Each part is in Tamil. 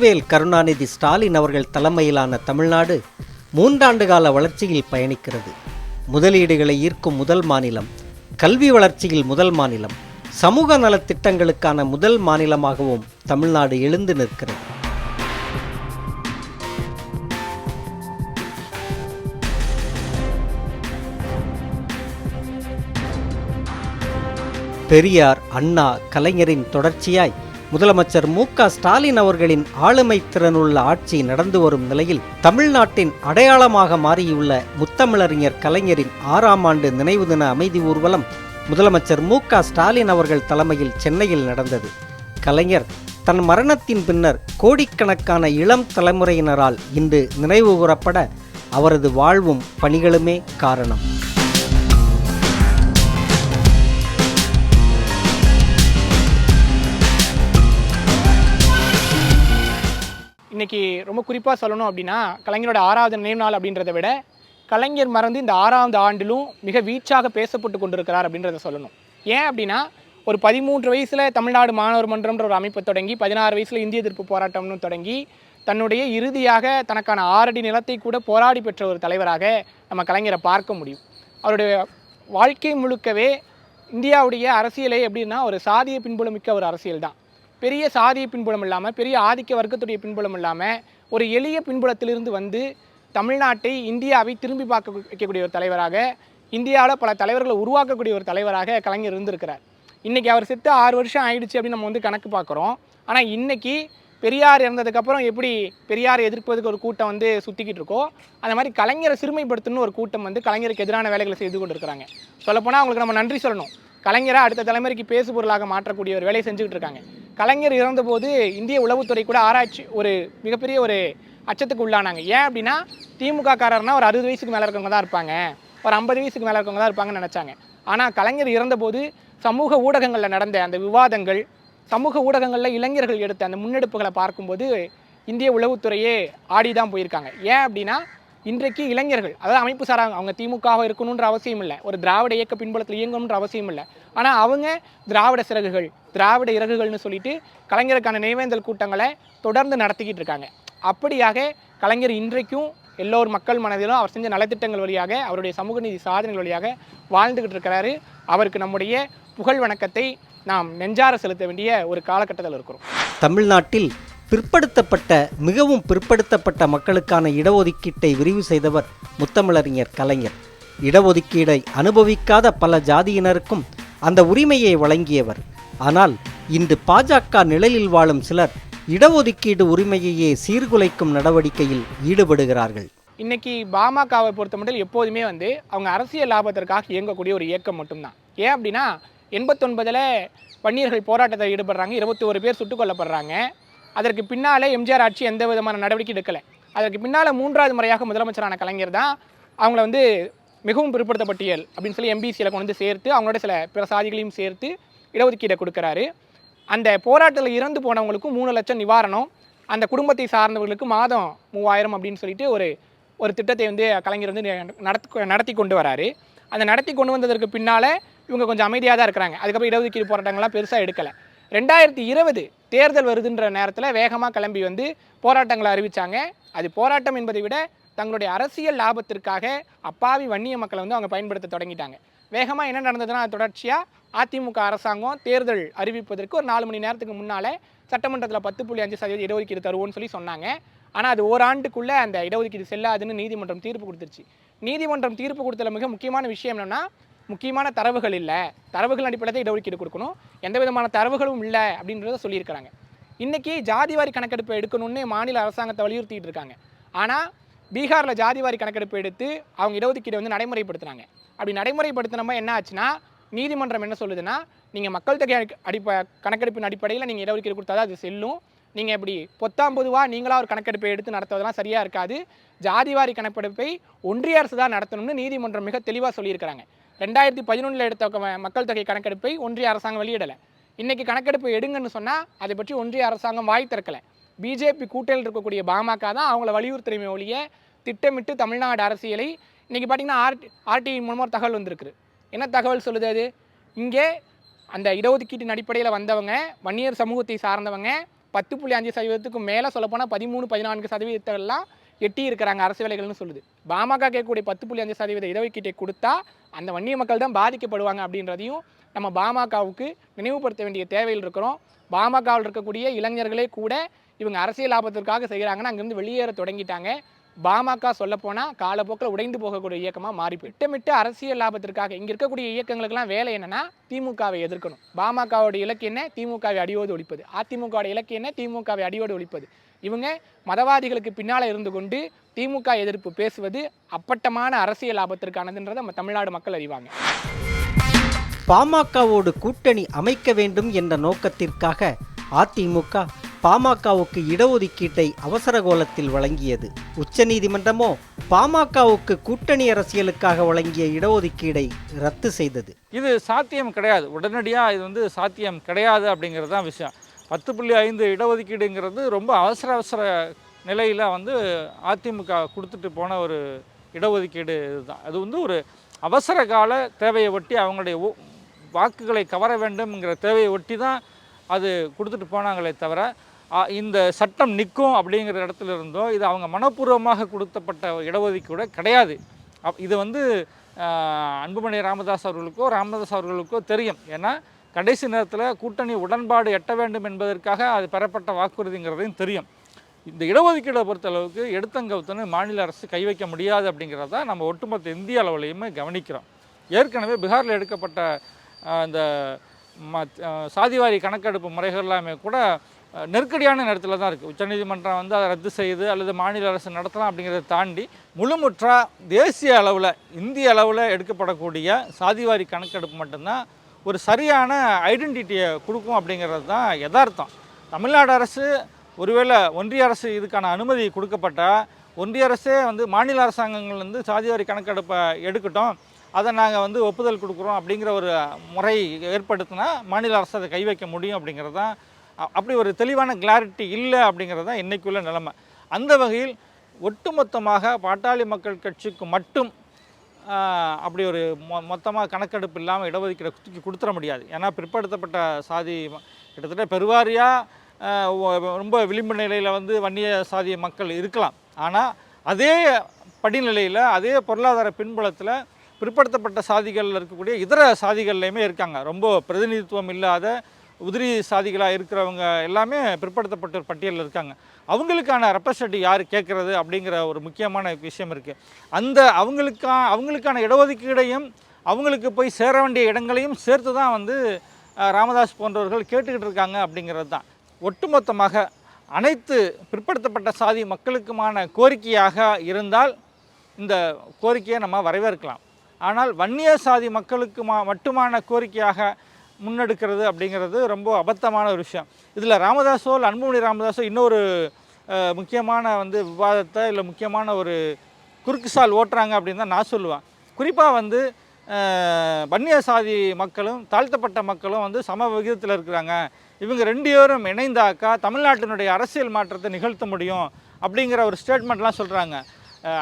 முத்துவேல் கருணாநிதி ஸ்டாலின் அவர்கள் தலைமையிலான தமிழ்நாடு மூன்றாண்டு கால வளர்ச்சியில் பயணிக்கிறது. முதலீடுகளை ஈர்க்கும் முதல் மாநிலம் கல்வி வளர்ச்சியில் முதல் மாநிலம் சமூக நலத்திட்டங்களுக்கான முதல் மாநிலமாகவும் தமிழ்நாடு எழுந்து நிற்கிறது. பெரியார் அண்ணா கலைஞரின் தொடர்ச்சியாய் முதலமைச்சர் மு ஸ்டாலின் அவர்களின் ஆளுமை திறனுள்ள ஆட்சி நடந்து வரும் நிலையில் தமிழ்நாட்டின் அடையாளமாக மாறியுள்ள முத்தமிழறிஞர் கலைஞரின் ஆறாம் ஆண்டு நினைவு தின அமைதி ஊர்வலம் முதலமைச்சர் மு ஸ்டாலின் அவர்கள் தலைமையில் சென்னையில் நடந்தது. கலைஞர் தன் மரணத்தின் பின்னர் கோடிக்கணக்கான இளம் தலைமுறையினரால் இன்று நினைவு கூறப்பட அவரது வாழ்வும் பணிகளுமே காரணம். இன்னைக்கு ரொம்ப குறிப்பாக சொல்லணும் அப்படின்னா கலைஞரோட ஆறாவது நினைவு நாள் அப்படின்றத விட கலைஞர் மறந்து இந்த ஆறாவது ஆண்டிலும் மிக வீச்சாக பேசப்பட்டு கொண்டிருக்கிறார் அப்படின்றத சொல்லணும். ஏன் அப்படின்னா ஒரு பதிமூன்று வயசில் தமிழ்நாடு மாணவர் மன்றம்ன்ற ஒரு அமைப்பை தொடங்கி பதினாறு வயசில் இந்திய எதிர்ப்பு போராட்டம்னு தொடங்கி தன்னுடைய இறுதியாக தனக்கான ஆறடி நிலத்தை கூட போராடி பெற்ற ஒரு தலைவராக நம்ம கலைஞரை பார்க்க முடியும். அவருடைய வாழ்க்கை முழுக்கவே இந்தியாவுடைய அரசியலே எப்படின்னா ஒரு சாதிய பின்புலமிக்க ஒரு அரசியல் தான் பெரிய சாதிய பின்புலம் இல்லாமல் பெரிய ஆதிக்க வர்க்கத்துடைய பின்புலம் இல்லாமல் ஒரு எளிய பின்புலத்திலிருந்து வந்து தமிழ்நாட்டை இந்தியாவை திரும்பி பார்க்க வைக்கக்கூடிய ஒரு தலைவராக இந்தியாவில் பல தலைவர்களை உருவாக்கக்கூடிய ஒரு தலைவராக கலைஞர் இருந்திருக்கிறார். இன்றைக்கி அவர் செத்து ஆறு வருஷம் ஆயிடுச்சு அப்படின்னு நம்ம வந்து கணக்கு பார்க்குறோம். ஆனால் இன்றைக்கி பெரியார் இறந்ததுக்கப்புறம் எப்படி பெரியாரை எதிர்ப்பதுக்கு ஒரு கூட்டம் வந்து சுற்றிக்கிட்டு இருக்கோ அந்த மாதிரி கலைஞரை சிறுமைப்படுத்தணும்னு ஒரு கூட்டம் வந்து கலைஞருக்கு எதிரான வேலைகளை செய்து கொண்டு இருக்கிறாங்க சொல்லப்போனால் அவங்களுக்கு நம்ம நன்றி சொல்லணும். கலைஞராக அடுத்த தலைமுறைக்கு பேசு பொருளாக மாற்றக்கூடிய ஒரு வேலையை செஞ்சுக்கிட்டு இருக்காங்க. கலைஞர் இறந்தபோது இந்திய உளவுத்துறை கூட ஆராய்ச்சி ஒரு மிகப்பெரிய ஒரு அச்சத்துக்கு உள்ளானாங்க. ஏன் அப்படின்னா திமுக காரர்னா ஒரு அறுபது வயசுக்கு மேலே இருக்கவங்க தான் இருப்பாங்க. ஒரு ஐம்பது வயசுக்கு மேலே இருக்கவங்க தான் இருப்பாங்கன்னு நினச்சாங்க. ஆனால் கலைஞர் இறந்தபோது சமூக ஊடகங்களில் நடந்த அந்த விவாதங்கள் சமூக ஊடகங்களில் இளைஞர்கள் எடுத்த அந்த முன்னெடுப்புகளை பார்க்கும்போது இந்திய உளவுத்துறையே ஆடி தான் போயிருக்காங்க. ஏன் அப்படின்னா இன்றைக்கு இளைஞர்கள் அதாவது அமைப்பு சாராங்க அவங்க திமுகவாக இருக்கணுன்ற அவசியம் இல்லை. ஒரு திராவிட இயக்க பின்புலத்தில் இயங்கணுன்ற அவசியம் இல்லை. ஆனால் அவங்க திராவிட சிறகுகள் திராவிட இறகுகள்னு சொல்லிட்டு கலைஞருக்கான நினைவேந்தல் கூட்டங்களை தொடர்ந்து நடத்திக்கிட்டு இருக்காங்க. அப்படியாக கலைஞர் இன்றைக்கும் எல்லோர் மக்கள் மனதிலும் அவர் செஞ்ச நலத்திட்டங்கள் வழியாக அவருடைய சமூக நீதி சாதனைகள் வழியாக வாழ்ந்துக்கிட்டு இருக்கிறாரு. அவருக்கு நம்முடைய புகழ் வணக்கத்தை நாம் நெஞ்சார செலுத்த வேண்டிய ஒரு காலகட்டத்தில் இருக்கிறோம். தமிழ்நாட்டில் பிற்படுத்தப்பட்ட மிகவும் பிற்படுத்தப்பட்ட மக்களுக்கான இடஒதுக்கீட்டை விரிவு செய்தவர் முத்தமிழறிஞர் கலைஞர். இடஒதுக்கீடை அனுபவிக்காத பல ஜாதியினருக்கும் அந்த உரிமையை வழங்கியவர். ஆனால் இன்று பாஜக நிழலில் வாழும் சிலர் இடஒதுக்கீடு உரிமையையே சீர்குலைக்கும் நடவடிக்கையில் ஈடுபடுகிறார்கள். இன்னைக்கு பாமகவை பொறுத்த மட்டும் எப்போதுமே வந்து அவங்க அரசியல் லாபத்திற்காக இயங்கக்கூடிய ஒரு இயக்கம் மட்டும்தான். ஏன் அப்படின்னா எண்பத்தொன்பதில் வன்னியர்கள் போராட்டத்தில் ஈடுபடுறாங்க இருபத்தி ஒரு பேர் சுட்டுக் கொல்லப்படுறாங்க. அதற்கு பின்னாலே எம்ஜிஆர் ஆட்சி எந்த விதமான நடவடிக்கை எடுக்கலை. அதற்கு பின்னால் மூன்றாவது முறையாக முதலமைச்சரான கலைஞர் தான் அவங்கள வந்து மிகவும் பிற்படுத்தப்பட்டியல் அப்படின்னு சொல்லி எம்பிசியில் கொண்டு வந்து சேர்த்து அவங்களோட சில பிற சாதிகளையும் சேர்த்து இடஒதுக்கீடை கொடுக்குறாரு. அந்த போராட்டத்தில் இறந்து போனவங்களுக்கும் மூணு லட்சம் நிவாரணம் அந்த குடும்பத்தை சார்ந்தவர்களுக்கு மாதம் மூவாயிரம் அப்படின்னு சொல்லிட்டு ஒரு ஒரு திட்டத்தை வந்து கலைஞர் வந்து நடத்தி நடத்தி கொண்டு வராரு. அந்த நடத்தி கொண்டு வந்ததற்கு பின்னால் இவங்க கொஞ்சம் அமைதியாக தான் இருக்கிறாங்க. அதுக்கப்புறம் இடஒதுக்கீடு போராட்டங்கள்லாம் பெருசாக எடுக்கலை. ரெண்டாயிரத்தி இருபது தேர்தல் வருதுன்ற நேரத்தில் வேகமாக கிளம்பி வந்து போராட்டங்களை அறிவித்தாங்க அது போராட்டம் என்பதை விட தங்களுடைய அரசியல் லாபத்திற்காக அப்பாவி வன்னிய மக்களை வந்து அவங்க பயன்படுத்த தொடங்கிட்டாங்க. வேகமாக என்ன நடந்ததுன்னா தொடர்ச்சியாக அதிமுக அரசாங்கம் தேர்தல் அறிவிப்பதற்கு ஒரு நாலு மணி நேரத்துக்கு முன்னால் சட்டமன்றத்தில் பத்து புள்ளி அஞ்சு சதவீதம் இடஒதுக்கீடு தருவோம்னு சொல்லி சொன்னாங்க. ஆனால் அது ஓராண்டுக்குள்ளே அந்த இடஒதுக்கீடு செல்லாதுன்னு நீதிமன்றம் தீர்ப்பு கொடுத்துருச்சு. நீதிமன்றம் தீர்ப்பு கொடுத்தல மிக முக்கியமான விஷயம் என்னென்னா முக்கியமான தரவுகள் இல்லை. தரவுகள் அடிப்படையில் தான் இடஒதுக்கீடு கொடுக்கணும். எந்த விதமான தரவுகளும் இல்லை அப்படின்றத சொல்லியிருக்கிறாங்க. இன்றைக்கி ஜாதிவாரி கணக்கெடுப்பு எடுக்கணும்னு மாநில அரசாங்கத்தை வலியுறுத்திட்டு இருக்காங்க. ஆனால் பீகாரில் ஜாதிவாரி கணக்கெடுப்பு எடுத்து அவங்க இடஒதுக்கீடு வந்து நடைமுறைப்படுத்துனாங்க அப்படி நடைமுறைப்படுத்தினப்ப என்ன ஆச்சுன்னா நீதிமன்றம் என்ன சொல்லுதுன்னா நீங்கள் மக்கள் தொகை அடிப்ப- கணக்கெடுப்பின் அடிப்படையில் நீங்கள் இடஒதுக்கீடு கொடுத்தா அது செல்லும். நீங்கள் இப்படி பொத்தாம் பொதுவாக நீங்களாக ஒரு கணக்கெடுப்பை எடுத்து நடத்துவதெல்லாம் சரியாக இருக்காது. ஜாதிவாரி கணக்கெடுப்பை ஒன்றிய அரசு தான் நடத்தணும்னு நீதிமன்றம் மிக தெளிவாக சொல்லியிருக்கிறாங்க. ரெண்டாயிரத்தி பதினொன்றில் எடுத்த மக்கள் தொகை கணக்கெடுப்பை ஒன்றிய அரசாங்கம் வெளியிடலை. இன்றைக்கி கணக்கெடுப்பு எடுங்கன்னு சொன்னால் அதை பற்றி ஒன்றிய அரசாங்கம் வாய் திறக்கலை. பிஜேபி கூட்டணியில் இருக்கக்கூடிய பாமக தான் அவங்கள வலியுறுத்துறைமை ஒழிய திட்டமிட்டு தமிழ்நாடு அரசியலை இன்றைக்கி பார்த்திங்கன்னா ஆர்டி ஆர்டிஐ மூலமாக ஒரு தகவல் வந்திருக்கு என்ன தகவல் சொல்லுது அது? இங்கே அந்த இடஒதுக்கீட்டின் அடிப்படையில் வந்தவங்க வன்னியர் சமூகத்தை சார்ந்தவங்க பத்து புள்ளி அஞ்சு சதவீதத்துக்கு மேலே சொல்லப்போனால் பதிமூணு பதினான்கு சதவீதத்தெல்லாம் எட்டி இருக்கிறாங்க அரசு வேலைகள்னு சொல்லுது. பாமக கேட்கக்கூடிய பத்து புள்ளி அஞ்சு சதவீத இடஒதுக்கீட்டை கொடுத்தா அந்த வன்னிய மக்கள் தான் பாதிக்கப்படுவாங்க அப்படின்றதையும் நம்ம பாமகவுக்கு நினைவுபடுத்த வேண்டிய தேவையில் இருக்கிறோம். பாமகவில் இருக்கக்கூடிய இளைஞர்களே கூட இவங்க அரசியல் லாபத்திற்காக செய்கிறாங்கன்னா அங்கேருந்து வெளியேற தொடங்கிட்டாங்க. பாமக சொல்லப்போனால் காலப்போக்கில் உடைந்து போகக்கூடிய இயக்கமாக மாறி திட்டமிட்டு அரசியல் லாபத்திற்காக இங்கே இருக்கக்கூடிய இயக்கங்களுக்கெல்லாம் வேலை என்னென்னா திமுகவை எதிர்க்கணும். பாமகவோட இலக்கு என்ன? திமுகவை அடியோடு ஒழிப்பது. அதிமுகவோட இலக்கு என்ன? திமுகவை அடியோடு ஒழிப்பது. இவங்க மதவாதிகளுக்கு பின்னால் இருந்து கொண்டு திமுக எதிர்ப்பு பேசுவது அப்பட்டமான அரசியல் லாபத்திற்கானதுன்றதை நம்ம தமிழ்நாடு மக்கள் அறிவாங்க. பாமகவோடு கூட்டணி அமைக்க வேண்டும் என்ற நோக்கத்திற்காக அதிமுக பாமகவுக்கு இடஒதுக்கீட்டை அவசர கோலத்தில் வழங்கியது. உச்சநீதிமன்றமோ பாமகவுக்கு கூட்டணி அரசியலுக்காக வழங்கிய இடஒதுக்கீடை ரத்து செய்தது. இது சாத்தியம் கிடையாது. உடனடியாக இது வந்து சாத்தியம் கிடையாது அப்படிங்கிறது தான் விஷயம். பத்து புள்ளி ஐந்து இடஒதுக்கீடுங்கிறது ரொம்ப அவசர அவசர நிலையில் வந்து அதிமுக கொடுத்துட்டு போன ஒரு இடஒதுக்கீடு இதுதான். அது வந்து ஒரு அவசர கால தேவையை ஒட்டி அவங்களுடைய வாக்குகளை கவர வேண்டும்ங்கிற தேவையை ஒட்டி தான் அது கொடுத்துட்டு போனாங்களே தவிர இந்த சட்டம் நிற்கும் அப்படிங்கிற இடத்துல இருந்தோ இது அவங்க மனப்பூர்வமாக கொடுத்தப்பட்ட இடஒதுக்கீடு கிடையாது. அப் இது வந்து அன்புமணி ராமதாஸ் அவர்களுக்கோ ராமதாஸ் அவர்களுக்கோ தெரியும். ஏன்னா கடைசி நேரத்தில் கூட்டணி உடன்பாடு எட்ட வேண்டும் என்பதற்காக அது பெறப்பட்ட வாக்குறுதிங்கிறதையும் தெரியும். இந்த இடஒதுக்கீடை பொறுத்தளவுக்கு எடுத்தங்கவுத்தனு மாநில அரசு கை வைக்க முடியாது அப்படிங்கிறத நம்ம ஒட்டுமொத்த இந்திய அளவுலையுமே கவனிக்கிறோம். ஏற்கனவே பீகாரில் எடுக்கப்பட்ட அந்த இந்த மத் சாதிவாரி கணக்கெடுப்பு முறைகள் எல்லாமே கூட நெருக்கடியான நேரத்தில் தான் இருக்குது உச்சநீதிமன்றம் வந்து அதை ரத்து செய்து அல்லது மாநில அரசு நடத்தலாம் அப்படிங்கிறத தாண்டி முழுமுற்றாக தேசிய அளவில் இந்திய அளவில் எடுக்கப்படக்கூடிய சாதிவாரி கணக்கெடுப்பு மட்டும்தான் ஒரு சரியான ஐடென்டிட்டியை கொடுக்கும் அப்படிங்கிறது தான் யதார்த்தம். தமிழ்நாடு அரசு ஒருவேளை ஒன்றிய அரசு இதுக்கான அனுமதி கொடுக்கப்பட்டால் ஒன்றிய அரசே வந்து மாநில அரசாங்கங்கள் வந்து சாதிவாரி கணக்கெடுப்பை எடுக்கட்டும் அதை நாங்கள் வந்து ஒப்புதல் கொடுக்குறோம் அப்படிங்கிற ஒரு முறை ஏற்படுத்தினா மாநில அரசு அதை கை வைக்க முடியும் அப்படிங்கிறது தான் அப்படி ஒரு தெளிவான கிளாரிட்டி இல்லை அப்படிங்கிறது தான் இன்றைக்குள்ள நிலைமை. அந்த வகையில் ஒட்டுமொத்தமாக பாட்டாளி மக்கள் கட்சிக்கு மட்டும் அப்படி ஒரு மொ மொத்தமாக கணக்கெடுப்பு இல்லாமல் இடஒதுக்கீடு தூக்கி கொடுத்துட முடியாது. ஏன்னா பிற்படுத்தப்பட்ட சாதி கிட்டத்தட்ட பெருவாரியாக ரொம்ப விளிம்பு நிலையில் வந்து வன்னிய சாதி மக்கள் இருக்கலாம். ஆனால் அதே படிநிலையில் அதே பொருளாதார பின்புலத்தில் பிற்படுத்தப்பட்ட சாதிகளில் இருக்கக்கூடிய இதர சாதிகள்லையுமே இருக்காங்க. ரொம்ப பிரதிநிதித்துவம் இல்லாத உதிரி சாதிகளாக இருக்கிறவங்க எல்லாமே பிற்படுத்தப்பட்ட பட்டியலில் இருக்காங்க. அவங்களுக்கான ரெப்ரசன்டேட்டிவ் யார் கேட்குறது அப்படிங்கிற ஒரு முக்கியமான விஷயம் இருக்குது அந்த அவங்களுக்கா அவங்களுக்கான இடஒதுக்கீடையும் அவங்களுக்கு போய் சேர வேண்டிய இடங்களையும் சேர்த்து தான் வந்து ராமதாஸ் போன்றவர்கள் கேட்டுக்கிட்டு இருக்காங்க அப்படிங்கிறது தான். ஒட்டுமொத்தமாக அனைத்து பிற்படுத்தப்பட்ட சாதி மக்களுக்குமான கோரிக்கையாக இருந்தால் இந்த கோரிக்கையை நம்ம வரவேற்கலாம். ஆனால் வன்னிய சாதி மக்களுக்கு மட்டுமான கோரிக்கையாக முன்னெடுக்கிறது அப்படிங்கிறது ரொம்ப அபத்தமான ஒரு விஷயம். இதில் ராமதாஸோ இல்லை அன்புமணி ராமதாஸோ இன்னொரு முக்கியமான வந்து விவாதத்தை இல்லை முக்கியமான ஒரு குறுக்குசால் ஓட்டுறாங்க அப்படின்னு தான் நான் சொல்லுவேன். குறிப்பாக வந்து அஹ், வன்னிய சாதி மக்களும் தாழ்த்தப்பட்ட மக்களும் வந்து சம விகிதத்தில் இருக்கிறாங்க. இவங்க ரெண்டு பேரும் இணைந்தாக்கா தமிழ்நாட்டினுடைய அரசியல் மாற்றத்தை நிகழ்த்த முடியும் அப்படிங்கிற ஒரு ஸ்டேட்மெண்ட்லாம் சொல்கிறாங்க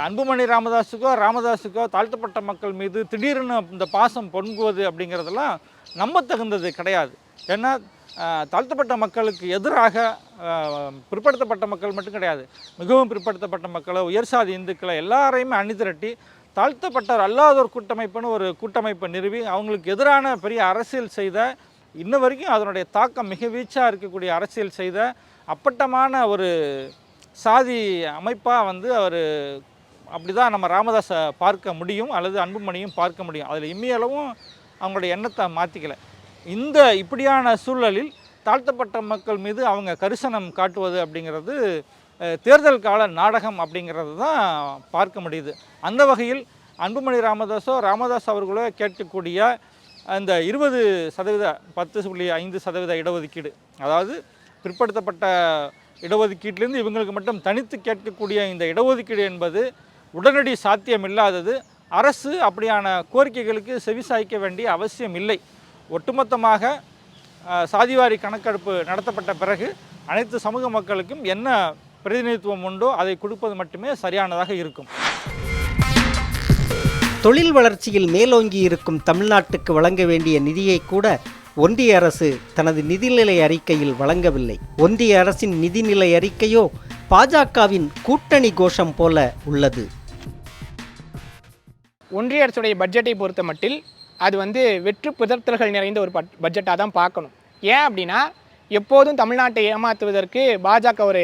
அன்புமணி ராமதாஸுக்கோ ராமதாஸுக்கோ தாழ்த்தப்பட்ட மக்கள் மீது திடீர்னு இந்த பாசம் பொங்குவது அப்படிங்கிறதெல்லாம் நம்பத்தகுந்தது கிடையாது. ஏன்னா தாழ்த்தப்பட்ட மக்களுக்கு எதிராக பிற்படுத்தப்பட்ட மக்கள் மட்டும் கிடையாது. மிகவும் பிற்படுத்தப்பட்ட மக்களை உயர்சாதி இந்துக்களை எல்லாரையுமே அணிதிரட்டி தாழ்த்தப்பட்டவர் அல்லாத ஒரு கூட்டமைப்புன்னு ஒரு கூட்டமைப்பை நிறுவி அவங்களுக்கு எதிரான பெரிய அரசியல் செய்த இன்ன வரைக்கும் அதனுடைய தாக்கம் மிக வீச்சாக இருக்கக்கூடிய அரசியல் செய்த அப்பட்டமான ஒரு சாதி அமைப்பாக வந்து அவர் அப்படி தான் நம்ம ராமதாஸை பார்க்க முடியும் அல்லது அன்புமணியும் பார்க்க முடியும். அதில் இம்மியளவும் அவங்களுடைய எண்ணத்தை மாற்றிக்கல இந்த இப்படியான சூழலில் தாழ்த்தப்பட்ட மக்கள் மீது அவங்க கரிசனம் காட்டுவது அப்படிங்கிறது தேர்தல் கால நாடகம் அப்படிங்கிறது தான் பார்க்க முடியுது. அந்த வகையில் அன்புமணி ராமதாஸோ ராமதாஸ் அவர்களோ கேட்கக்கூடிய அந்த இருபது சதவீத பத்து புள்ளி ஐந்து சதவீத இடஒதுக்கீடு அதாவது பிற்படுத்தப்பட்ட இடஒதுக்கீட்டிலேருந்து இவங்களுக்கு மட்டும் தனித்து கேட்கக்கூடிய இந்த இடஒதுக்கீடு என்பது உடனடி சாத்தியம் இல்லாதது அரசு அப்படியான கோரிக்கைகளுக்கு செவிசாய்க்க வேண்டிய அவசியம் இல்லை. ஒட்டுமொத்தமாக சாதிவாரி கணக்கெடுப்பு நடத்தப்பட்ட பிறகு அனைத்து சமூக மக்களுக்கும் என்ன பிரதிநிதித்துவம் உண்டோ அதை கொடுப்பது மட்டுமே சரியானதாக இருக்கும். தொழில் வளர்ச்சியில் மேலோங்கி இருக்கும் தமிழ்நாட்டுக்கு வழங்க வேண்டிய நிதியை கூட ஒன்றிய அரசு தனது நிதிநிலை அறிக்கையில் வழங்கவில்லை. ஒன்றிய அரசின் நிதிநிலை அறிக்கையோ பாஜகவின் கூட்டணி கோஷம் போல உள்ளது. ஒன்றிய அரசுடைய பட்ஜெட்டை பொறுத்த மட்டில் அது வந்து வெற்று புதர்த்தல்கள் நிறைந்த ஒரு பட்ஜெட்டாக தான் பார்க்கணும். ஏன் அப்படின்னா எப்போதும் தமிழ்நாட்டை ஏமாற்றுவதற்கு பாஜக ஒரு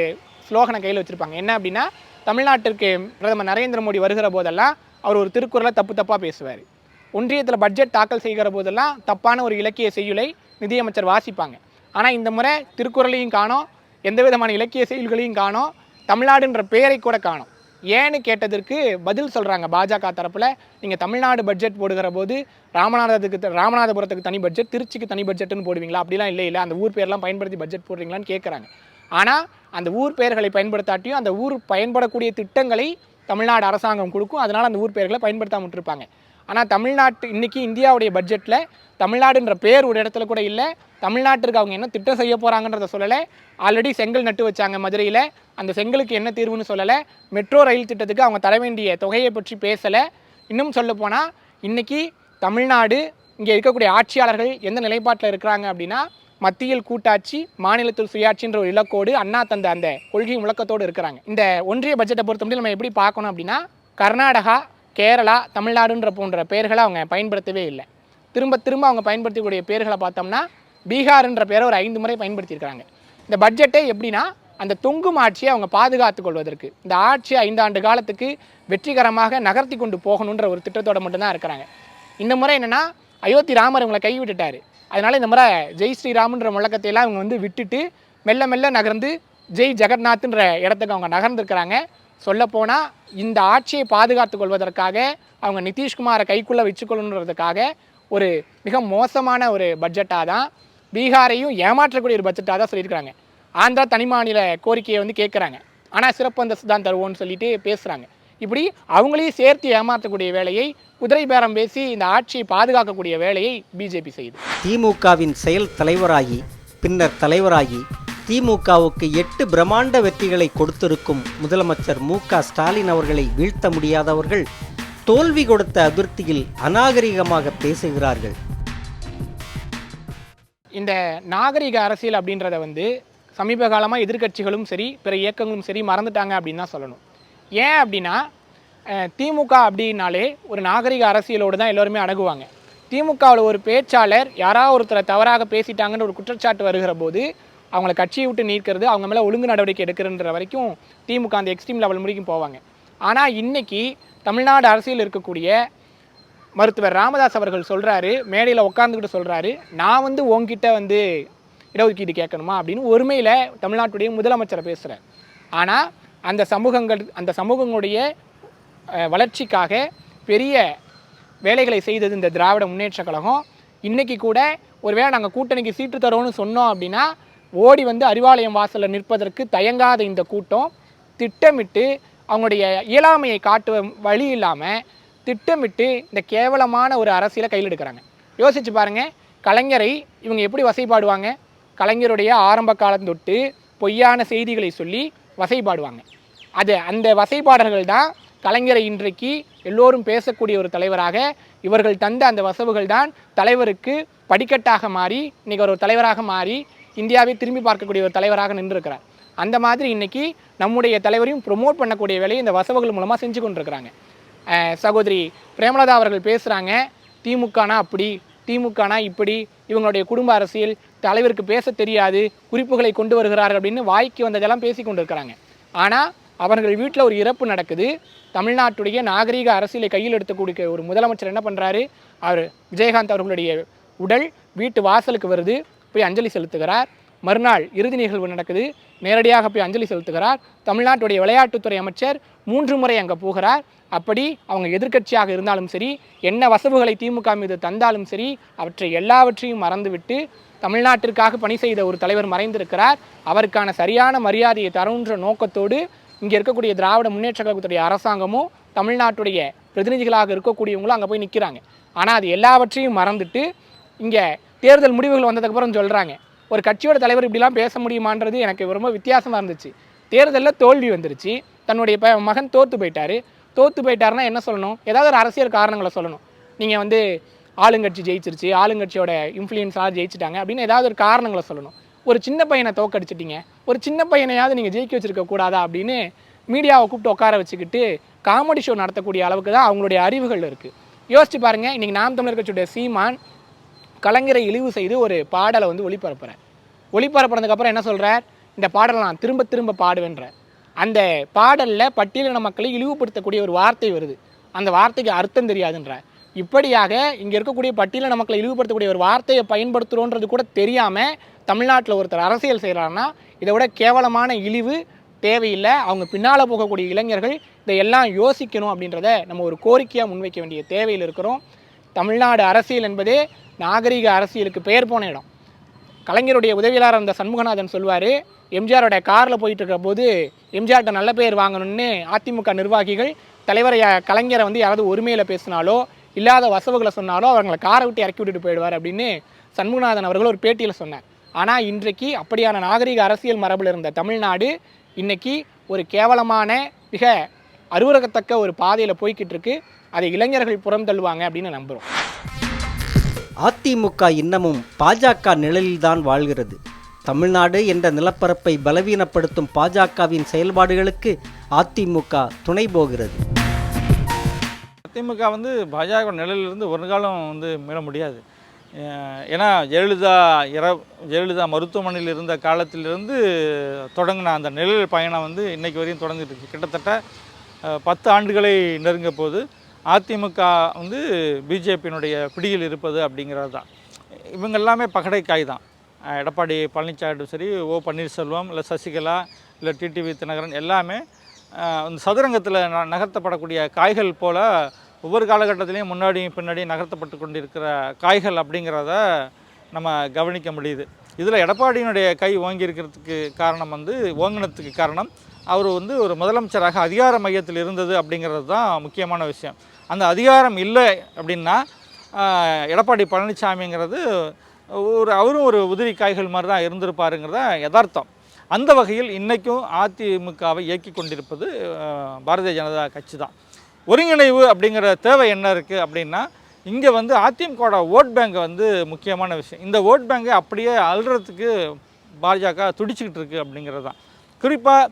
ஸ்லோகனை கையில் வச்சுருப்பாங்க. என்ன அப்படின்னா தமிழ்நாட்டிற்கு பிரதமர் நரேந்திர மோடி வருகிற போதெல்லாம் அவர் ஒரு திருக்குறளை தப்பு தப்பாக பேசுவார். ஒன்றியத்தில் பட்ஜெட் தாக்கல் செய்கிற போதெல்லாம் தப்பான ஒரு இலக்கிய செய்யுளை நிதியமைச்சர் வாசிப்பாங்க. ஆனால் இந்த முறை திருக்குறளையும் காணோம் எந்த விதமான இலக்கிய செயல்களையும் காணோம் தமிழ்நாடுன்ற பெயரை கூட காணும். ஏன்னு கேட்டதற்கு பதில் சொல்கிறாங்க பாஜக தரப்பில். நீங்கள் தமிழ்நாடு பட்ஜெட் போடுகிற போது ராமநாதத்துக்கு ராமநாதபுரத்துக்கு தனி பட்ஜெட் திருச்சிக்கு தனி பட்ஜெட்னு போடுவீங்களா? அப்படிலாம் இல்லை இல்லை. அந்த ஊர் பேர்லாம் பயன்படுத்தி பட்ஜெட் போடுறீங்களான்னு கேட்குறாங்க ஆனால் அந்த ஊர் பெயர்களை பயன்படுத்தாட்டியும் அந்த ஊர் பயன்படக்கூடிய திட்டங்களை தமிழ்நாடு அரசாங்கம் கொடுக்கும். அதனால் அந்த ஊர் பெயர்களை பயன்படுத்தாம விட்டுருப்பாங்க. ஆனால் தமிழ்நாட்டு இன்றைக்கி இந்தியாவுடைய பட்ஜெட்டில் தமிழ்நாடுன்ற பேர் ஒரு இடத்துல கூட இல்லை. தமிழ்நாட்டிற்கு அவங்க என்ன திட்டம் செய்ய போகிறாங்கன்றத சொல்லலை. ஆல்ரெடி செங்கல் நட்டு வச்சாங்க மதுரையில். அந்த செங்கலுக்கு என்ன தீர்வுன்னு சொல்லலை. மெட்ரோ ரயில் திட்டத்துக்கு அவங்க தர வேண்டிய தொகையை பற்றி பேசலை. இன்னும் சொல்ல போனால் இன்றைக்கி தமிழ்நாடு இங்கே இருக்கக்கூடிய ஆட்சியாளர்கள் எந்த நிலைப்பாட்டில் இருக்கிறாங்க அப்படின்னா மத்தியில் கூட்டாட்சி மாநிலத்தில் சுயாட்சின்ற ஒரு இலக்கோடு அண்ணா தந்த அந்த கொள்கை முழக்கத்தோடு இருக்கிறாங்க. இந்த ஒன்றிய பட்ஜெட்டை பொறுத்த மட்டும் நம்ம எப்படி பார்க்கணும் அப்படின்னா கர்நாடகா கேரளா தமிழ்நாடுன்ற போன்ற பெயர்களை அவங்க பயன்படுத்தவே இல்லை. திரும்ப திரும்ப அவங்க பயன்படுத்தக்கூடிய பேர்களை பார்த்தோம்னா பீகார்ன்ற பேரை ஒரு ஐந்து முறை பயன்படுத்தியிருக்காங்க இந்த பட்ஜெட்டே எப்படின்னா அந்த தொங்கும் ஆட்சியை அவங்க பாதுகாத்து கொள்வதற்கு இந்த ஆட்சி ஐந்தாண்டு காலத்துக்கு வெற்றிகரமாக நகர்த்தி கொண்டு போகணுன்ற ஒரு திட்டத்தோட மட்டும்தான் இருக்கிறாங்க. இந்த முறை என்னென்னா அயோத்தி ராமர் இவங்களை கைவிட்டுட்டார். அதனால் இந்த முறை ஜெய் ஸ்ரீராம்ன்ற முழக்கத்தை எல்லாம் இவங்க வந்து விட்டுட்டு மெல்ல மெல்ல நகர்ந்து ஜெய் ஜெகநாத்ன்ற இடத்துக்கு அவங்க நகர்ந்துருக்கிறாங்க. சொல்லப்போனால் இந்த ஆட்சியை பாதுகாத்து கொள்வதற்காக அவங்க நிதிஷ்குமாரை கைக்குள்ளே வச்சுக்கொள்ளணுன்றதுக்காக ஒரு மிக மோசமான ஒரு பட்ஜெட்டாக தான் பீகாரையும் ஏமாற்றக்கூடிய ஒரு பட்ஜெட்டாக தான் சொல்லியிருக்கிறாங்க. ஆந்திரா தனி மாநில கோரிக்கையை வந்து கேட்குறாங்க. ஆனால் சிறப்பு அந்தஸ்து தான் தருவோம்னு சொல்லிட்டு பேசுகிறாங்க இப்படி அவங்களையும் சேர்த்து ஏமாற்றக்கூடிய வேலையை குதிரை பேரம் பேசி இந்த ஆட்சியை பாதுகாக்கக்கூடிய வேலையை பிஜேபி செய்யுது. திமுகவின் செயல் தலைவராகி பின்னர் தலைவராகி திமுகவுக்கு எட்டு பிரம்மாண்ட வெற்றிகளை கொடுத்திருக்கும் முதலமைச்சர் மு க ஸ்டாலின் அவர்களை வீழ்த்த முடியாதவர்கள் தோல்வி கொடுத்த அதிருப்தியில் அநாகரிகமாக பேசுகிறார்கள். இந்த நாகரிக அரசியல் அப்படின்றத வந்து சமீப காலமாக எதிர்க்கட்சிகளும் சரி பிற இயக்கங்களும் சரி மறந்துட்டாங்க அப்படின்னு தான் சொல்லணும். ஏன் அப்படின்னா திமுக அப்படின்னாலே ஒரு நாகரிக அரசியலோடு தான் எல்லோருமே அணுகுவாங்க திமுகவில் ஒரு பேச்சாளர் யாராவது ஒருத்தரை தவறாக பேசிட்டாங்கன்னு ஒரு குற்றச்சாட்டு வருகிற போது அவங்கள கட்சியை விட்டு நீக்கிறது அவங்க மேலே ஒழுங்கு நடவடிக்கை எடுக்கிறன்ற வரைக்கும் திமுக அந்த எக்ஸ்ட்ரீம் லெவல் முடிக்கும் போவாங்க. ஆனால் இன்னைக்கு தமிழ்நாடு அரசியல் இருக்கக்கூடிய மருத்துவர் ராமதாஸ் அவர்கள் சொல்கிறாரு மேடையில் உட்காந்துக்கிட்டு சொல்கிறாரு நான் வந்து உங்ககிட்ட வந்து இடஒதுக்கீடு கேட்கணுமா அப்படின்னு ஒருமையில் தமிழ்நாட்டுடைய முதலமைச்சரை பேசுகிறேன் ஆனால் அந்த சமூகங்கள் அந்த சமூகங்களுடைய வளர்ச்சிக்காக பெரிய வேலைகளை செய்தது இந்த திராவிட முன்னேற்ற கழகம். இன்றைக்கி கூட ஒருவேளை நாங்கள் கூட்டணிக்கு சீட்டு தரோன்னு சொன்னோம் அப்படின்னா ஓடி வந்து அறிவாலயம் வாசலில் நிற்பதற்கு தயங்காத இந்த கூட்டம் திட்டமிட்டு அவங்களுடைய இயலாமையை காட்டுவ வழி இல்லாமல் திட்டமிட்டு இந்த கேவலமான ஒரு அரசியலை கையில் எடுக்கிறாங்க யோசிச்சு பாருங்க கலைஞரை இவங்க எப்படி வசைபாடுவாங்க? கலைஞருடைய ஆரம்ப காலம் தொட்டு பொய்யான செய்திகளை சொல்லி வசைப்பாடுவாங்க அது அந்த வசைப்பாடல்கள் தான் கலைஞரை இன்றைக்கு எல்லோரும் பேசக்கூடிய ஒரு தலைவராக இவர்கள் தந்த அந்த வசவுகள் தான் தலைவருக்கு படிக்கட்டாக மாறி இன்றைக்கி ஒரு தலைவராக மாறி இந்தியாவை திரும்பி பார்க்கக்கூடிய ஒரு தலைவராக நின்றிருக்கிறார். அந்த மாதிரி இன்னைக்கு நம்முடைய தலைவரையும் ப்ரொமோட் பண்ணக்கூடிய வேலையை இந்த வசவுகள் மூலமாக செஞ்சு கொண்டிருக்கிறாங்க. சகோதரி பிரேமலதா அவர்கள் பேசுகிறாங்க திமுகனா அப்படி திமுகனா இப்படி இவங்களுடைய குடும்ப அரசியல் தலைவருக்கு பேச தெரியாது குறிப்புகளை கொண்டு வருகிறார்கள் அப்படின்னு வாய்க்கு வந்ததெல்லாம் பேசி கொண்டிருக்கிறாங்க. ஆனால் அவர்கள் வீட்டில் ஒரு இறப்பு நடக்குது. தமிழ்நாட்டுடைய நாகரீக அரசியலை கையில் எடுத்துக்கூடிய ஒரு முதலமைச்சர் என்ன பண்ணுறாரு அவர் விஜயகாந்த் அவர்களுடைய உடல் வீட்டு வாசலுக்கு வருது. போய் அஞ்சலி செலுத்துகிறார். மறுநாள் இறுதி நிகழ்வு நடக்குது. நேரடியாக போய் அஞ்சலி செலுத்துகிறார். தமிழ்நாட்டுடைய விளையாட்டுத்துறை அமைச்சர் மூன்று முறை அங்கே போகிறார். அப்படி அவங்க எதிர்க்கட்சியாக இருந்தாலும் சரி என்ன வசவுகளை திமுக மீது தந்தாலும் சரி அவற்றை எல்லாவற்றையும் மறந்துவிட்டு தமிழ்நாட்டிற்காக பணி செய்த ஒரு தலைவர் மறைந்திருக்கிறார். அவருக்கான சரியான மரியாதையை தருன்ற நோக்கத்தோடு இங்கே இருக்கக்கூடிய திராவிட முன்னேற்ற கழகத்துடைய அரசாங்கமும் தமிழ்நாட்டுடைய பிரதிநிதிகளாக இருக்கக்கூடியவங்களும் அங்கே போய் நிற்கிறாங்க ஆனால் அது எல்லாவற்றையும் மறந்துட்டு இங்கே தேர்தல் முடிவுகள் வந்ததுக்கப்புறம் சொல்கிறாங்க ஒரு கட்சியோட தலைவர் இப்படிலாம் பேச முடியுமான்றது எனக்கு ரொம்ப வித்தியாசமாக இருந்துச்சு. தேர்தலில் தோல்வி வந்துருச்சு. தன்னுடைய ப மகன் தோற்று போயிட்டார். தோற்று போயிட்டாருன்னா என்ன சொல்லணும்? ஏதாவது ஒரு அரசியல் காரணங்களை சொல்லணும். நீங்கள் வந்து ஆளுங்கட்சி ஜெயிச்சிருச்சு ஆளுங்கட்சியோட இன்ஃப்ளூயன்ஸாக ஜெயிச்சிட்டாங்க அப்படின்னு ஏதாவது ஒரு காரணங்களை சொல்லணும். ஒரு சின்ன பையனை தோக்கடிச்சிட்டிங்க. ஒரு சின்ன பையனையாவது நீங்கள் ஜெயிக்க வச்சிருக்க கூடாதா அப்படின்னு மீடியாவை கூப்பிட்டு உட்கார வச்சுக்கிட்டு காமெடி ஷோ நடத்தக்கூடிய அளவுக்கு தான் அவங்களுடைய அறிவுகள் இருக்குது யோசிச்சு பாருங்க இன்றைக்கி நாம் தமிழர் கட்சியுடைய சீமான் கலைஞரை இழிவு செய்து ஒரு பாடலை வந்து ஒளிபரப்புகிறேன் ஒளிபரப்புறதுக்கப்புறம் என்ன சொல்கிறார் இந்த பாடலை நான் திரும்ப திரும்ப பாடுவேன்ற அந்த பாடலில் பட்டியலின மக்களை இழிவுபடுத்தக்கூடிய ஒரு வார்த்தை வருது. அந்த வார்த்தைக்கு அர்த்தம் தெரியாதுன்ற இப்படியாக இங்கே இருக்கக்கூடிய பட்டியலின மக்களை இழிவுபடுத்தக்கூடிய ஒரு வார்த்தையை பயன்படுத்துகிறோன்றது கூட தெரியாமல் தமிழ்நாட்டில் ஒருத்தர் அரசியல் செய்கிறாருன்னா இதை விட கேவலமான இழிவு தேவையில்லை. அவங்க பின்னால் போகக்கூடிய இளைஞர்கள் இதையெல்லாம் யோசிக்கணும் அப்படின்றத நம்ம ஒரு கோரிக்கையாக முன்வைக்க வேண்டிய தேவையில் இருக்கிறோம். தமிழ்நாடு அரசியல் என்பதே நாகரிக அரசியலுக்கு பெயர் போன இடம். கலைஞருடைய உதவியாளர் அந்த சண்முகநாதன் சொல்வார் எம்ஜிஆரோட காரில் போயிட்டு போது எம்ஜிஆர்கிட்ட நல்ல பேர் வாங்கணும்னு அதிமுக நிர்வாகிகள் தலைவரை கலைஞரை வந்து யாராவது ஒருமையில் பேசினாலோ இல்லாத வசவுகளை சொன்னாலோ அவங்களை காரை விட்டு இறக்கி விட்டுட்டு போயிடுவார் அப்படின்னு சண்முகநாதன் அவர்கள் ஒரு பேட்டியில் சொன்னார். ஆனால் இன்றைக்கு அப்படியான நாகரிக அரசியல் மரபில் இருந்த தமிழ்நாடு இன்றைக்கி ஒரு கேவலமான மிக அருவருக்கத்தக்க ஒரு பாதையில் போய்கிட்டு இருக்கு. அதை இளைஞர்கள் புறம் தள்ளுவாங்க அப்படின்னு நம்புகிறோம் அதிமுக இன்னமும் பாஜக நிழலில்தான் வாழ்கிறது. தமிழ்நாடு என்ற நிலப்பரப்பை பலவீனப்படுத்தும் பாஜகவின் செயல்பாடுகளுக்கு அதிமுக துணை போகிறது. அதிமுக வந்து பாஜக நிலையிலிருந்து ஒரு காலம் வந்து மீள முடியாது. ஏன்னா ஜெயலலிதா இற ஜெயலலிதா மருத்துவமனையில் இருந்த காலத்திலிருந்து தொடங்கின அந்த நிழல் பயணம் வந்து இன்னைக்கு வரையும் தொடர்ந்துட்டு இருக்கு. கிட்டத்தட்ட பத்து ஆண்டுகளை நெருங்க போது அதிமுக வந்து பிஜேபியினுடைய பிடியில் இருப்பது அப்படிங்கிறது தான். இவங்க எல்லாமே பகடைக்காய் தான். எடப்பாடி பழனிசாமியும் சரி ஓ பன்னீர்செல்வம் இல்லை சசிகலா இல்லை டிடிவி தினகரன் எல்லாமே இந்த சதுரங்கத்தில் ந நகர்த்தப்படக்கூடிய காய்கள் போல் ஒவ்வொரு காலகட்டத்திலையும் முன்னாடியும் பின்னாடியும் நகர்த்தப்பட்டு கொண்டிருக்கிற காய்கள் அப்படிங்கிறத நம்ம கவனிக்க முடியுது. இதில் எடப்பாடியினுடைய கை ஓங்கி இருக்கிறதுக்கு காரணம் வந்து ஓங்கினத்துக்கு காரணம் அவர் வந்து ஒரு முதலமைச்சராக அதிகார மையத்தில் இருந்தது அப்படிங்கிறது தான் முக்கியமான விஷயம். அந்த அதிகாரம் இல்லை அப்படின்னா எடப்பாடி பழனிசாமிங்கிறது ஒரு அவரும் ஒரு உதிரி காய்கள் மாதிரி தான் இருந்திருப்பாருங்கிறத யதார்த்தம். அந்த வகையில் இன்றைக்கும் அதிமுகவை இயக்கி கொண்டிருப்பது பாரதிய ஜனதா கட்சி தான். ஒருங்கிணைவு அப்படிங்கிற தேவை என்ன இருக்குது அப்படின்னா இங்கே வந்து அதிமுகவோட ஓட் பேங்க் வந்து முக்கியமான விஷயம். இந்த ஓட் பேங்கை அப்படியே அல்றதுக்கு பாஜக துடிச்சிக்கிட்டு இருக்குது அப்படிங்கிறது தான். குறிப்பாக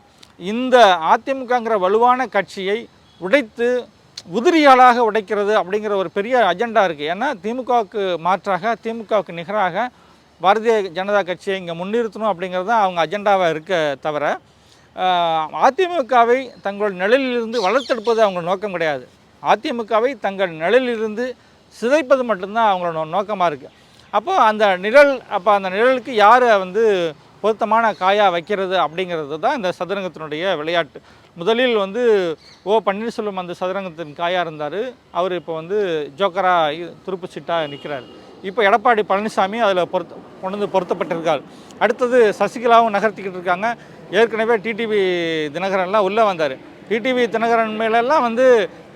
இந்த அதிமுகங்கிற வலுவான கட்சியை உடைத்து உதிரியாளாக உடைக்கிறது அப்படிங்கிற ஒரு பெரிய அஜெண்டா இருக்குது ஏன்னா திமுகவுக்கு மாற்றாக திமுகவுக்கு நிகராக பாரதிய ஜனதா கட்சியை இங்கே முன்னிறுத்தணும் அப்படிங்கிறது தான் அவங்க அஜெண்டாவாக இருக்க தவிர அதிமுகவை தங்கள் நிழலிலிருந்து வளர்த்தெடுப்பது அவங்க நோக்கம் கிடையாது. அதிமுகவை தங்கள் நிழலிலிருந்து சிதைப்பது மட்டும்தான் அவங்களோட நோ- நோக்கமாக இருக்குது அப்போது அந்த நிழல் அப்போ அந்த நிழலுக்கு யாரை வந்து பொருத்தமான காயாக வைக்கிறது அப்படிங்கிறது தான் இந்த சதுரங்கத்தினுடைய விளையாட்டு. முதலில் வந்து ஓ பன்னீர்செல்வம் அந்த சதுரங்கத்தின் காயாக இருந்தார். அவர் இப்போ வந்து ஜோக்கராக துருப்பு சீட்டாக நிற்கிறார். இப்போ எடப்பாடி பழனிசாமி அதில் பொருத்த கொண்டு வந்து பொருத்தப்பட்டிருக்கார். அடுத்தது சசிகலாவும் நகர்த்திக்கிட்டு இருக்காங்க. ஏற்கனவே டிடிவி தினகரன்லாம் உள்ளே வந்தார். டிடிவி தினகரன் மேலெல்லாம் வந்து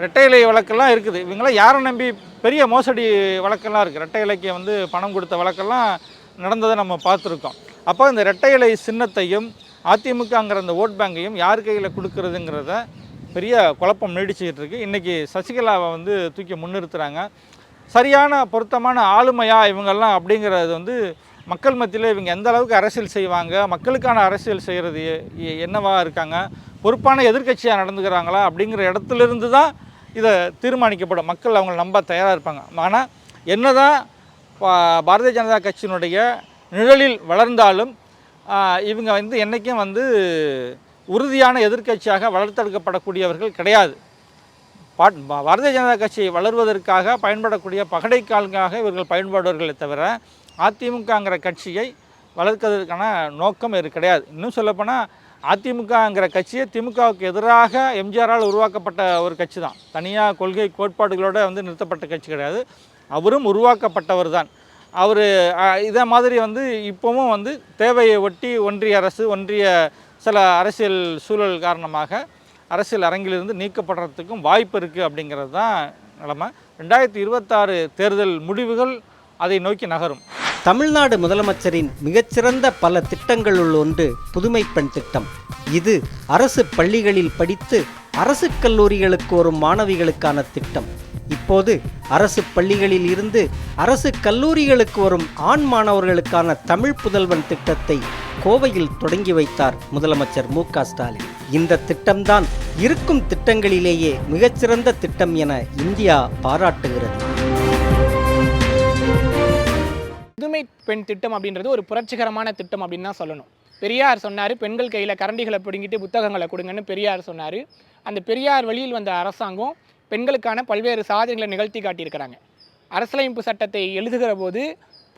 ரெட்டை இலை வழக்கெல்லாம் இருக்குது. இவங்களாம் யாரை நம்பி பெரிய மோசடி வழக்கெல்லாம் இருக்குது? ரெட்டை இலைக்கு வந்து பணம் கொடுத்த வழக்கெல்லாம் நடந்ததை நம்ம பார்த்துருக்கோம். அப்போ இந்த ரெட்டை இலை சின்னத்தையும் அதிமுகங்கிற அந்த ஓட் பேங்கையும் யார் கையில் கொடுக்கறதுங்கிறத பெரிய குழப்பம் நீடிச்சுக்கிட்டு இருக்கு. இன்றைக்கி சசிகலாவை வந்து தூக்கி முன்னிறுத்துறாங்க. சரியான பொருத்தமான ஆளுமையா இவங்கெல்லாம் அப்படிங்கிறது வந்து மக்கள் மத்தியில் இவங்க எந்த அளவுக்கு அரசியல் செய்வாங்க மக்களுக்கான அரசியல் செய்கிறது என்னவா இருக்காங்க பொறுப்பான எதிர்க்கட்சியாக நடந்துக்கிறாங்களா அப்படிங்கிற இடத்துலேருந்து தான் இதை தீர்மானிக்கப்படும். மக்கள் அவங்கள நம்ப தயாராக இருப்பாங்க. ஆனால் என்னதான் பா- பாரதிய ஜனதா கட்சியினுடைய நிழலில் வளர்ந்தாலும் இவங்க வந்து என்றைக்கும் வந்து உறுதியான எதிர்க்கட்சியாக வளர்த்தெடுக்கப்படக்கூடியவர்கள் கிடையாது. பாட் பாரதிய ஜனதா கட்சி வளர்வதற்காக பயன்படக்கூடிய பகடைக்காலுக்காக இவர்கள் பயன்படுவார்களே தவிர அதிமுகங்கிற கட்சியை வளர்க்கிறதுக்கான நோக்கம் இது கிடையாது. இன்னும் சொல்லப்போனால் அதிமுகங்கிற கட்சியை திமுகவுக்கு எதிராக எம்ஜிஆரால் உருவாக்கப்பட்ட ஒரு கட்சி தான் தனியாக கொள்கை கோட்பாடுகளோடு வந்து நிறுத்தப்பட்ட கட்சி கிடையாது. அவரும் உருவாக்கப்பட்டவர் தான் அவர் இதே மாதிரி வந்து இப்போவும் வந்து தேவையை ஒட்டி ஒன்றிய அரசு ஒன்றிய சில அரசியல் சூழல் காரணமாக அரசியல் அரங்கிலிருந்து நீக்கப்படுறதுக்கும் வாய்ப்பு இருக்குது அப்படிங்கிறது தான் நிலமை. ரெண்டாயிரத்தி இருபத்தாறு தேர்தல் முடிவுகள் அதை நோக்கி நகரும். தமிழ்நாடு முதலமைச்சரின் மிகச்சிறந்த பல திட்டங்களுள் ஒன்று புதுமை பெண் திட்டம். இது அரசு பள்ளிகளில் படித்து அரசு கல்லூரிகளுக்கு வரும் மாணவிகளுக்கான திட்டம். இப்போது அரசு பள்ளிகளில் இருந்து அரசு கல்லூரிகளுக்கு வரும் ஆண் மாணவர்களுக்கான தமிழ் புதல்வன் திட்டத்தை கோவையில் தொடங்கி வைத்தார் முதலமைச்சர் மு க ஸ்டாலின். இந்த திட்டம்தான் இருக்கும் திட்டங்களிலேயே மிகச்சிறந்த திட்டம் என இந்தியா பாராட்டுகிறது. புதுமை பெண் திட்டம் அப்படின்றது ஒரு புரட்சிகரமான திட்டம் அப்படின்னு தான் சொல்லணும். பெரியார் சொன்னார் பெண்கள் கையில் கரண்டிகளை பிடுங்கிட்டு புத்தகங்களை கொடுங்கன்னு பெரியார் சொன்னார். அந்த பெரியார் வழியில் வந்த அரசாங்கம் பெண்களுக்கான பல்வேறு சாதனைகளை நிகழ்த்தி காட்டியிருக்கிறாங்க. அரசியலமைப்பு சட்டத்தை எழுதுகிற போது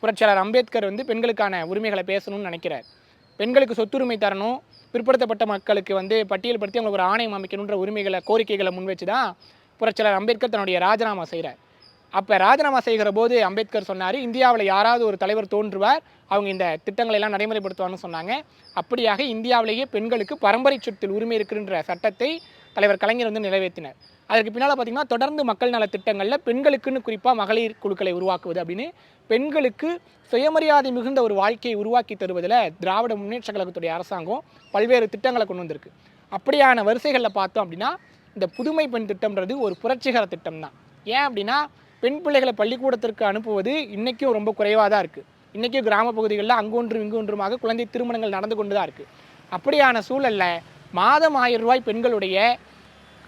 புரட்சியாளர் அம்பேத்கர் வந்து பெண்களுக்கான உரிமைகளை பேசணும்னு நினைக்கிறார். பெண்களுக்கு சொத்துரிமை தரணும் பிற்படுத்தப்பட்ட மக்களுக்கு வந்து பட்டியல்படுத்தி அவங்களுக்கு ஒரு ஆணையம் அமைக்கணுன்ற உரிமைகளை கோரிக்கைகளை முன்வச்சு தான் புரட்சியாளர் அம்பேத்கர் தன்னுடைய ராஜினாமா செய்கிறார் அப்போ ராஜினாமா செய்கிற போது அம்பேத்கர் சொன்னார் இந்தியாவில் யாராவது ஒரு தலைவர் தோன்றுவார் அவங்க இந்த திட்டங்களை எல்லாம் நடைமுறைப்படுத்துவார்னு சொன்னாங்க. அப்படியாக இந்தியாவிலேயே பெண்களுக்கு பரம்பரை சொத்தில் உரிமை இருக்குன்ற சட்டத்தை தலைவர் கலைஞர் வந்து நிறைவேற்றினார். அதற்கு பின்னால் பார்த்தீங்கன்னா தொடர்ந்து மக்கள் நல திட்டங்களில் பெண்களுக்குன்னு குறிப்பாக மகளிர் குழுக்களை உருவாக்குவது அப்படின்னு பெண்களுக்கு சுயமரியாதை மிகுந்த ஒரு வாழ்க்கையை உருவாக்கி தருவதில் திராவிட முன்னேற்ற கழகத்துடைய அரசாங்கம் பல்வேறு திட்டங்களை கொண்டு வந்திருக்கு. அப்படியான வரிசைகளில் பார்த்தோம் அப்படின்னா இந்த புதுமை பெண் திட்டம்ன்றது ஒரு புரட்சிகர திட்டம் தான் ஏன் அப்படின்னா பெண் பிள்ளைகளை பள்ளிக்கூடத்திற்கு அனுப்புவது இன்றைக்கும் ரொம்ப குறைவாக தான் இருக்குது இன்றைக்கும் கிராம பகுதிகளில் அங்கொன்றும் இங்கொன்றுமாக குழந்தை திருமணங்கள் நடந்து கொண்டு தான் இருக்குது அப்படியான சூழலில் மாதம் ஆயிரம் ரூபாய் பெண்களுடைய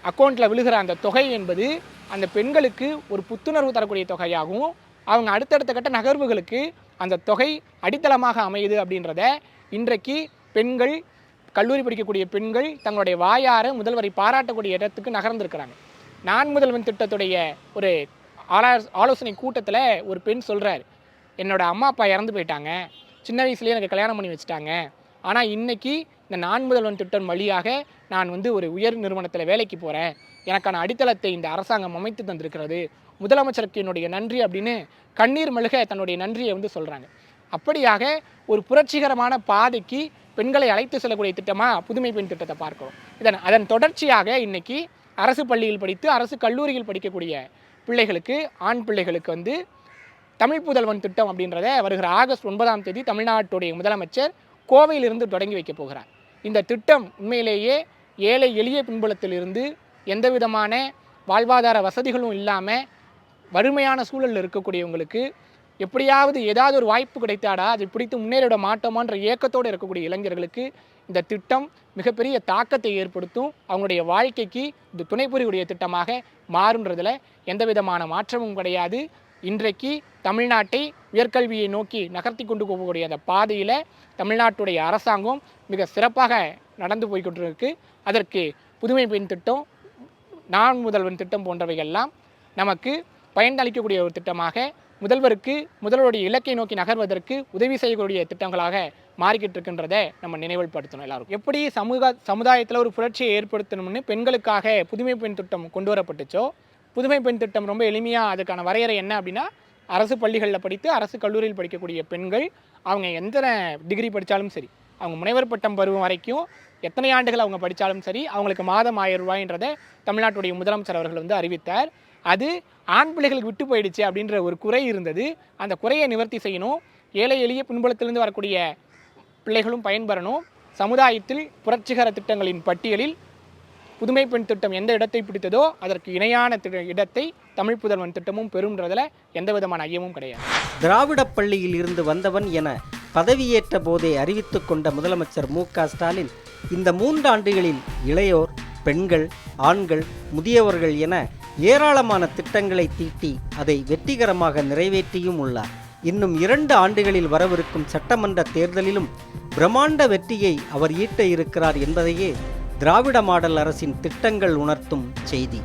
அக்கௌண்ட்டில் விழுகிற அந்த தொகை என்பது அந்த பெண்களுக்கு ஒரு புத்துணர்வு தரக்கூடிய தொகையாகவும் அவங்க அடுத்தடுத்த கட்ட நகர்வுகளுக்கு அந்த தொகை அடித்தளமாக அமையுது அப்படின்றத இன்றைக்கு பெண்கள் கல்லூரி படிக்கக்கூடிய பெண்கள் தங்களுடைய வாயார முதல்வரை பாராட்டக்கூடிய இடத்துக்கு நகர்ந்திருக்கிறாங்க. நான் முதல்வன் திட்டத்துடைய ஒரு ஆலா ஆலோசனை கூட்டத்தில் ஒரு பெண் சொல்கிறார் என்னோடய அம்மா அப்பா இறந்து போயிட்டாங்க. சின்ன வயசுலேயே எனக்கு கல்யாணம் பண்ணி வச்சுட்டாங்க. ஆனால் இன்றைக்கி இந்த நான் முதல்வன் திட்டம் வழியாக நான் வந்து ஒரு உயர் நிறுவனத்தில் வேலைக்கு போகிறேன் எனக்கான அடித்தளத்தை இந்த அரசாங்கம் அமைத்து தந்திருக்கிறது. முதலமைச்சருக்கு என்னுடைய நன்றி அப்படின்னு கண்ணீர் மெழுக தன்னுடைய நன்றியை வந்து சொல்கிறாங்க அப்படியாக ஒரு புரட்சிகரமான பாதைக்கு பெண்களை அழைத்து செல்லக்கூடிய திட்டமாக புதுமை பெண் திட்டத்தை பார்க்கிறோம். இதன் அதன் தொடர்ச்சியாக இன்றைக்கி அரசு பள்ளியில் படித்து அரசு கல்லூரியில் படிக்கக்கூடிய பிள்ளைகளுக்கு ஆண் பிள்ளைகளுக்கு வந்து தமிழ் புதல்வன் திட்டம் அப்படின்றத வருகிற ஆகஸ்ட் ஒன்பதாம் தேதி தமிழ்நாட்டுடைய முதலமைச்சர் கோவையிலிருந்து தொடங்கி வைக்க போகிறார். இந்த திட்டம் உண்மையிலேயே ஏழை எளிய பின்புலத்திலிருந்து எந்த விதமான வாழ்வாதார வசதிகளும் இல்லாமல் வறுமையான சூழலில் இருக்கக்கூடியவங்களுக்கு எப்படியாவது ஏதாவது ஒரு வாய்ப்பு கிடைத்தாடா அதை பிடித்து முன்னேறிட மாட்டோமான்ற ஏக்கத்தோடு இருக்கக்கூடிய இளைஞர்களுக்கு இந்த திட்டம் மிகப்பெரிய தாக்கத்தை ஏற்படுத்தும். அவங்களுடைய வாழ்க்கைக்கு இது துணை புரியக்கூடிய திட்டமாக மாறுன்றதில் எந்த விதமான மாற்றமும் கிடையாது. இன்றைக்கு தமிழ்நாட்டை உயர்கல்வியை நோக்கி நகர்த்தி கொண்டு போகக்கூடிய அந்த பாதையில் தமிழ்நாட்டுடைய அரசாங்கம் மிக சிறப்பாக நடந்து போய்கொண்டிருக்கு அதற்கு புதுமை பெண் திட்டம் நான் முதல்வன் திட்டம் போன்றவைகள்லாம் நமக்கு பயனளிக்கக்கூடிய ஒரு திட்டமாக முதல்வருக்கு முதல்வருடைய இலக்கை நோக்கி நகர்வதற்கு உதவி செய்யக்கூடிய திட்டங்களாக மாறிக்கிட்டு இருக்கின்றதை நம்ம நினைவுபடுத்தணும் எல்லாரும் எப்படி சமூக சமுதாயத்தில் ஒரு புரட்சியை ஏற்படுத்தணும்னு பெண்களுக்காக புதுமை பெண் திட்டம் கொண்டு வரப்பட்டுச்சோ புதுமை பெண் திட்டம் ரொம்ப எளிமையாக அதுக்கான வரையறை என்ன அப்படின்னா அரசு பள்ளிகளில் படித்து அரசு கல்லூரியில் படிக்கக்கூடிய பெண்கள் அவங்க எந்த டிகிரி படித்தாலும் சரி அவங்க முனைவர் பட்டம் பருவம் வரைக்கும் எத்தனை ஆண்டுகள் அவங்க படித்தாலும் சரி அவங்களுக்கு மாதம் ஆயிரம் ரூபாய்ன்றதை தமிழ்நாட்டுடைய முதலமைச்சர் அவர்கள் வந்து அறிவித்தார். அது ஆண் பிள்ளைகளுக்கு விட்டு போயிடுச்சு அப்படின்ற ஒரு குறை இருந்தது. அந்த குறையை நிவர்த்தி செய்யணும். ஏழை எளிய பின்புலத்திலிருந்து வரக்கூடிய பிள்ளைகளும் பயன்பெறணும். சமுதாயத்தில் புரட்சிகர திட்டங்களின் பட்டியலில் புதுமை பெண் திட்டம் எந்த இடத்தை பிடித்ததோ அதற்கு இணையான தி- இடத்தை தமிழ் புதல்வன் திட்டமும் பெறும்ன்றதில் எந்த விதமான ஐயமும் கிடையாது. திராவிட பள்ளியில் இருந்து வந்தவன் என பதவியேற்ற போதே அறிவித்து கொண்ட முதலமைச்சர் மு க ஸ்டாலின் இந்த மூன்றாண்டுகளில் இளையோர் பெண்கள் ஆண்கள் முதியவர்கள் என ஏராளமான திட்டங்களை தீட்டி அதை வெற்றிகரமாக நிறைவேற்றியும் உள்ளார். இன்னும் இரண்டு ஆண்டுகளில் வரவிருக்கும் சட்டமன்ற தேர்தலிலும் பிரம்மாண்ட வெற்றியை அவர் ஈட்ட இருக்கிறார் என்பதையே திராவிட மாடல் அரசின் திட்டங்கள் உணர்த்தும் செய்தி.